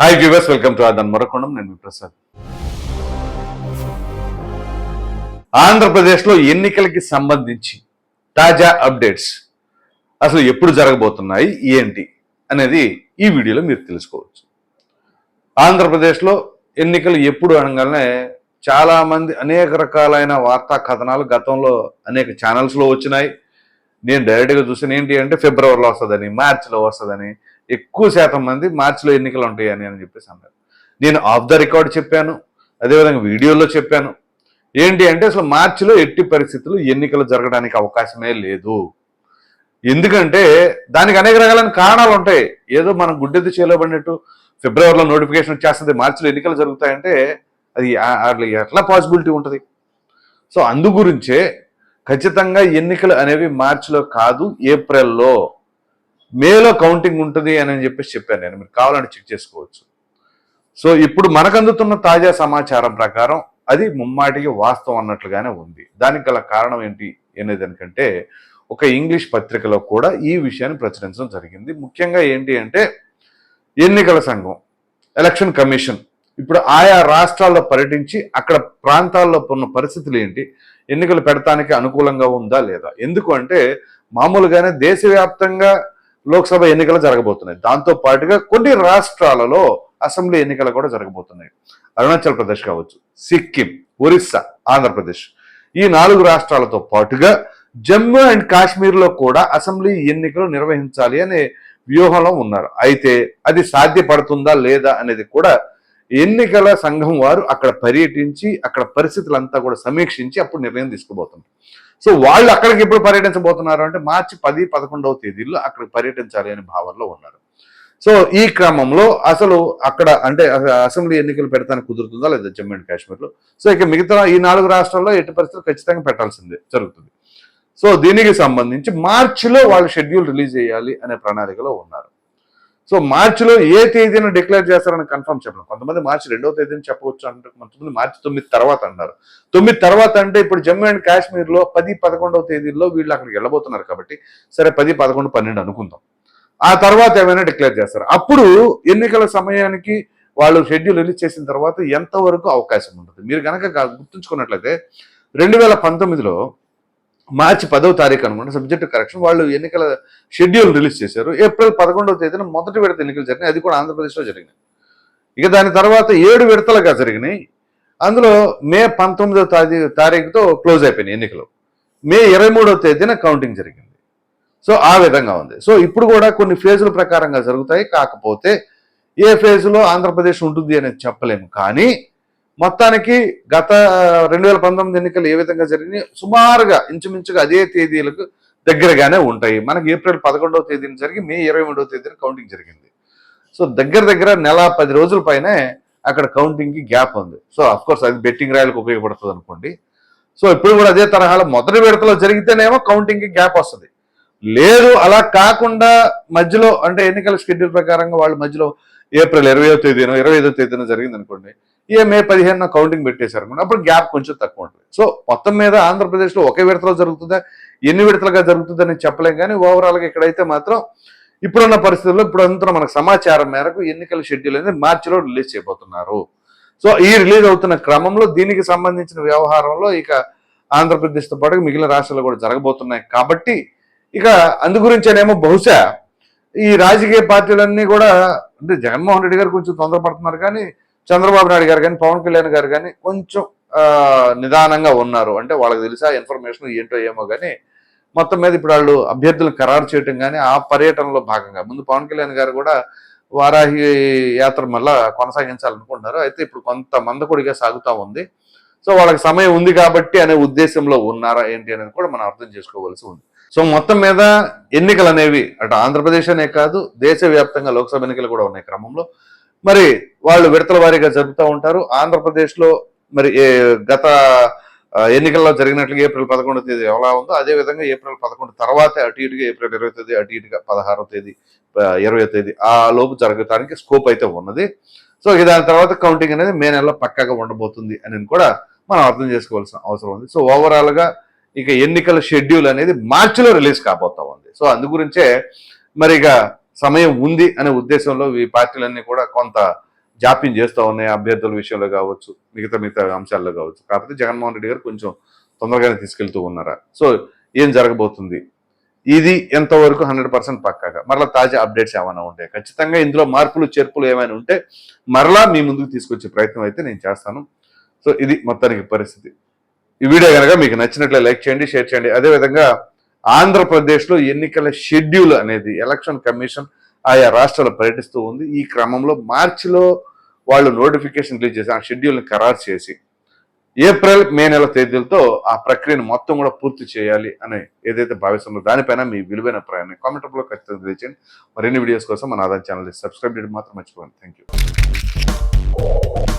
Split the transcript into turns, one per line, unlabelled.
Hi viewers welcome to ఆదన్ మరొకొండం నేను ప్రసాద్ ఆంధ్రప్రదేశ్లో ఎన్నికలకి సంబంధించి తాజా అప్డేట్స్ అసలు ఎప్పుడు జరగబోతున్నాయి ఏంటి అనేది ఈ వీడియోలో మీరు తెలుసుకోవచ్చు. ఆంధ్రప్రదేశ్లో ఎన్నికలు ఎప్పుడు అనగానే చాలామంది అనేక రకాలైన వార్తా కథనాలు గతంలో అనేక ఛానల్స్లో వచ్చినాయి. నేను డైరెక్ట్గా చూసిన ఏంటి అంటే ఫిబ్రవరిలో వస్తుందని మార్చిలో వస్తుందని ఎక్కువ శాతం మంది మార్చిలో ఎన్నికలు ఉంటాయని అని చెప్పేసి అన్నారు. నేను ఆఫ్ ద రికార్డ్ చెప్పాను అదేవిధంగా వీడియోలో చెప్పాను. ఏంటి అంటే అసలు మార్చిలో ఎట్టి పరిస్థితులు ఎన్నికలు జరగడానికి అవకాశమే లేదు. ఎందుకంటే దానికి అనేక రకాలైన కారణాలు ఉంటాయి. ఏదో మనం గుడ్డెద్దు చేయలేబడినట్టు ఫిబ్రవరిలో నోటిఫికేషన్ వచ్చేస్తుంది మార్చిలో ఎన్నికలు జరుగుతాయంటే అది ఎట్లా పాసిబిలిటీ ఉంటుంది? సో అందు గురించే ఖచ్చితంగా ఎన్నికలు అనేవి మార్చిలో కాదు ఏప్రిల్లో. మేలో కౌంటింగ్ ఉంటుంది అని చెప్పేసి చెప్పాను నేను. మీరు కావాలంటే చెక్ చేసుకోవచ్చు. సో ఇప్పుడు మనకు అందుతున్న తాజా సమాచారం ప్రకారం అది ముమ్మాటికి వాస్తవం అన్నట్లుగానే ఉంది. దానికి గల కారణం ఏంటి అనేది దానికంటే ఒక ఇంగ్లీష్ పత్రికలో కూడా ఈ విషయాన్ని ప్రచురించడం జరిగింది. ముఖ్యంగా ఏంటి అంటే ఎన్నికల సంఘం ఎలక్షన్ కమిషన్ ఇప్పుడు ఆయా రాష్ట్రాల్లో పర్యటించి అక్కడ ప్రాంతాల్లో ఉన్న పరిస్థితులు ఏంటి ఎన్నికలు పెడతానికి అనుకూలంగా ఉందా లేదా? ఎందుకు అంటే మామూలుగానే దేశవ్యాప్తంగా లోక్సభ ఎన్నికలు జరగబోతున్నాయి. దాంతో పాటుగా కొన్ని రాష్ట్రాలలో అసెంబ్లీ ఎన్నికలు కూడా జరగబోతున్నాయి. అరుణాచల్ ప్రదేశ్ కావచ్చు సిక్కిం ఒరిస్సా ఆంధ్రప్రదేశ్. ఈ నాలుగు రాష్ట్రాలతో పాటుగా జమ్మూ అండ్ కాశ్మీర్లో కూడా అసెంబ్లీ ఎన్నికలు నిర్వహించాలి అనే వ్యూహంలో ఉన్నారు. అయితే అది సాధ్యపడుతుందా లేదా అనేది కూడా ఎన్నికల సంఘం వారు అక్కడ పర్యటించి అక్కడ పరిస్థితులంతా కూడా సమీక్షించి అప్పుడు నిర్ణయం తీసుకోబోతున్నారు సో వాళ్ళు అక్కడికి ఎప్పుడు పర్యటించబోతున్నారు అంటే మార్చి పది పదకొండవ తేదీల్లో అక్కడికి పర్యటించాలి అనే భావనలో ఉన్నారు. సో ఈ క్రమంలో అసలు అక్కడ అంటే అసెంబ్లీ ఎన్నికలు పెడతానికి కుదురుతుందా లేదా జమ్మూ అండ్ కాశ్మీర్లో? సో ఇక మిగతా ఈ నాలుగు రాష్ట్రాల్లో ఎట్టి పరిస్థితులు ఖచ్చితంగా పెట్టాల్సిందే జరుగుతుంది. సో దీనికి సంబంధించి మార్చిలో వాళ్ళు షెడ్యూల్ రిలీజ్ చేయాలి అనే ప్రణాళికలో ఉన్నారు. సో మార్చిలో ఏ తేదీన డిక్లేర్ చేస్తారని కన్ఫర్మ్ చెప్పడం కొంతమంది మార్చి రెండవ తేదీని చెప్పవచ్చు అంటే కొంతమంది మార్చి తొమ్మిది తర్వాత అన్నారు. తొమ్మిది తర్వాత అంటే ఇప్పుడు జమ్మూ అండ్ కాశ్మీర్లో పది పదకొండవ తేదీల్లో వీళ్ళు అక్కడికి వెళ్ళబోతున్నారు కాబట్టి సరే పది పదకొండు పన్నెండు అనుకుందాం. ఆ తర్వాత ఏమైనా డిక్లేర్ చేస్తారు. అప్పుడు ఎన్నికల సమయానికి వాళ్ళు షెడ్యూల్ రిలీజ్ చేసిన తర్వాత ఎంతవరకు అవకాశం ఉంటుంది? మీరు కనుక గుర్తుంచుకున్నట్లయితే రెండు వేల పంతొమ్మిదిలో మార్చి పదవ తారీఖు అనుకుంటే సబ్జెక్టు కరెక్షన్ వాళ్ళు ఎన్నికల షెడ్యూల్ రిలీజ్ చేశారు. ఏప్రిల్ పదకొండవ తేదీన మొదటి విడత ఎన్నికలు జరిగినాయి. అది కూడా ఆంధ్రప్రదేశ్లో జరిగినాయి. ఇక దాని తర్వాత ఏడు విడతలుగా జరిగినాయి. అందులో మే పంతొమ్మిదవ తారీ తారీఖుతో క్లోజ్ అయిపోయినాయి ఎన్నికలు. మే ఇరవై మూడవ తేదీన కౌంటింగ్ జరిగింది. సో ఆ విధంగా ఉంది. సో ఇప్పుడు కూడా కొన్ని ఫేజుల ప్రకారంగా జరుగుతాయి. కాకపోతే ఏ ఫేజ్లో ఆంధ్రప్రదేశ్ ఉంటుంది అనేది చెప్పలేము. కానీ మొత్తానికి గత రెండు వేల పంతొమ్మిది ఎన్నికలు ఏ విధంగా జరిగినాయి? సుమారుగా ఇంచుమించుగా అదే తేదీలకు దగ్గరగానే ఉంటాయి. మనకి ఏప్రిల్ పదకొండవ తేదీన జరిగి మే ఇరవై మూడవ తేదీన కౌంటింగ్ జరిగింది. సో దగ్గర దగ్గర నెల పది రోజుల పైనే అక్కడ కౌంటింగ్కి గ్యాప్ ఉంది. సో అఫ్ కోర్స్ అది బెట్టింగ్ రాయలకు ఉపయోగపడుతుంది అనుకోండి. సో ఇప్పుడు కూడా అదే తరహాలో మొదటి విడతలో జరిగితేనేమో కౌంటింగ్కి గ్యాప్ వస్తుంది. లేదు అలా కాకుండా మధ్యలో అంటే ఎన్నికల షెడ్యూల్ ప్రకారంగా వాళ్ళు మధ్యలో ఏప్రిల్ ఇరవయో తేదీన ఇరవై ఐదో తేదీన జరిగింది అనుకోండి ఏ మే పదిహేను కౌంటింగ్ పెట్టేశారు అనుకోండి అప్పుడు గ్యాప్ కొంచెం తక్కువ ఉంటుంది. సో మొత్తం మీద ఆంధ్రప్రదేశ్లో ఒకే విడతలో జరుగుతుందా? ఎన్ని విడతలుగా జరుగుతుందని చెప్పలేం కానీ ఓవరాల్గా ఇక్కడైతే మాత్రం ఇప్పుడున్న పరిస్థితుల్లో ఇప్పుడు అంతా మనకు సమాచారం మేరకు ఎన్నికల షెడ్యూల్ అనేది మార్చిలో రిలీజ్ చేయబోతున్నారు. సో ఈ రిలీజ్ అవుతున్న క్రమంలో దీనికి సంబంధించిన వ్యవహారంలో ఇక ఆంధ్రప్రదేశ్తో పాటు మిగిలిన రాష్ట్రాలు కూడా జరగబోతున్నాయి. కాబట్టి ఇక అందుగురించేనేమో బహుశా ఈ రాజకీయ పార్టీలన్నీ కూడా అంటే జగన్మోహన్ రెడ్డి గారు కొంచెం తొందరపడుతున్నారు కానీ చంద్రబాబు నాయుడు గారు కానీ పవన్ కళ్యాణ్ గారు కానీ కొంచెం నిదానంగా ఉన్నారు. అంటే వాళ్ళకి తెలుసా ఇన్ఫర్మేషన్ ఏంటో ఏమో కానీ మొత్తం మీద ఇప్పుడు వాళ్ళు అభ్యర్థులు ఖరారు చేయటం కానీ ఆ పర్యటనలో భాగంగా. ముందు పవన్ కళ్యాణ్ గారు కూడా వారాహి యాత్ర మళ్ళా కొనసాగించాలనుకుంటున్నారు. అయితే ఇప్పుడు కొంత మందకొడిగా సాగుతూ ఉంది. సో వాళ్ళకి సమయం ఉంది కాబట్టి అనే ఉద్దేశంలో ఉన్నారా ఏంటి అనేది కూడా మనం అర్థం చేసుకోవాల్సి ఉంది. సో మొత్తం మీద ఎన్నికలు అనేవి అటు ఆంధ్రప్రదేశ్ అనే కాదు దేశవ్యాప్తంగా లోక్సభ ఎన్నికలు కూడా ఉన్నాయి క్రమంలో. మరి వాళ్ళు విడతల వారీగా జరుపుతూ ఉంటారు. ఆంధ్రప్రదేశ్లో మరి గత ఎన్నికల్లో జరిగినట్లుగా ఏప్రిల్ పదకొండో తేదీ ఎలా ఉందో అదే విధంగా ఏప్రిల్ పదకొండు తర్వాతే అటు ఇటుగా ఏప్రిల్ ఇరవై తేదీ అటు ఇటుగా పదహారో తేదీ ఇరవై తేదీ ఆ లోపు జరగటానికి స్కోప్ అయితే ఉన్నది. సో ఇక దాని తర్వాత కౌంటింగ్ అనేది మే నెలలో పక్కాగా ఉండబోతుంది అని కూడా మనం అర్థం చేసుకోవాల్సిన అవసరం ఉంది. సో ఓవరాల్గా ఇక ఎన్నికల షెడ్యూల్ అనేది మార్చిలో రిలీజ్ కాబోతా ఉంది. సో అందు గురించే మరి ఇక సమయం ఉంది అనే ఉద్దేశంలో ఈ పార్టీలన్నీ కూడా కొంత జాప్యం చేస్తూ ఉన్నాయి అభ్యర్థుల విషయంలో కావచ్చు మిగతా మిగతా అంశాల్లో కావచ్చు. కాకపోతే జగన్మోహన్ రెడ్డి గారు కొంచెం తొందరగానే తీసుకెళ్తూ ఉన్నారా? సో ఏం జరగబోతుంది? ఇది ఎంతవరకు హండ్రెడ్ పర్సెంట్ పక్కాగా? మరలా తాజా అప్డేట్స్ ఏమైనా ఉంటాయి? ఖచ్చితంగా ఇందులో మార్పులు చేర్పులు ఏమైనా ఉంటే మరలా మీ ముందుకు తీసుకొచ్చే ప్రయత్నం అయితే నేను చేస్తాను. సో ఇది మొత్తానికి పరిస్థితి. ఈ వీడియో కనుక మీకు నచ్చినట్లే లైక్ చేయండి షేర్ చేయండి. అదేవిధంగా ఆంధ్రప్రదేశ్లో ఎన్నికల షెడ్యూల్ అనేది ఎలక్షన్ కమిషన్ ఆయా రాష్ట్రాలు పర్యటిస్తూ ఉంది. ఈ క్రమంలో మార్చిలో వాళ్ళు నోటిఫికేషన్ రిలీజ్ చేసి ఆ షెడ్యూల్ని ఖరారు చేసి ఏప్రిల్ మే నెల తేదీలతో ఆ ప్రక్రియను మొత్తం కూడా పూర్తి చేయాలి అని ఏదైతే భావిస్తుందో దానిపైన మీ విలువైన ప్రయాణం కామెంట్లో ఖచ్చితంగా తెలియచేయండి. మరిన్ని వీడియోస్ కోసం మన ఆధార్ ఛానల్ సబ్స్క్రైబ్ చేయడం మాత్రం మర్చిపోండి థ్యాంక్ యూ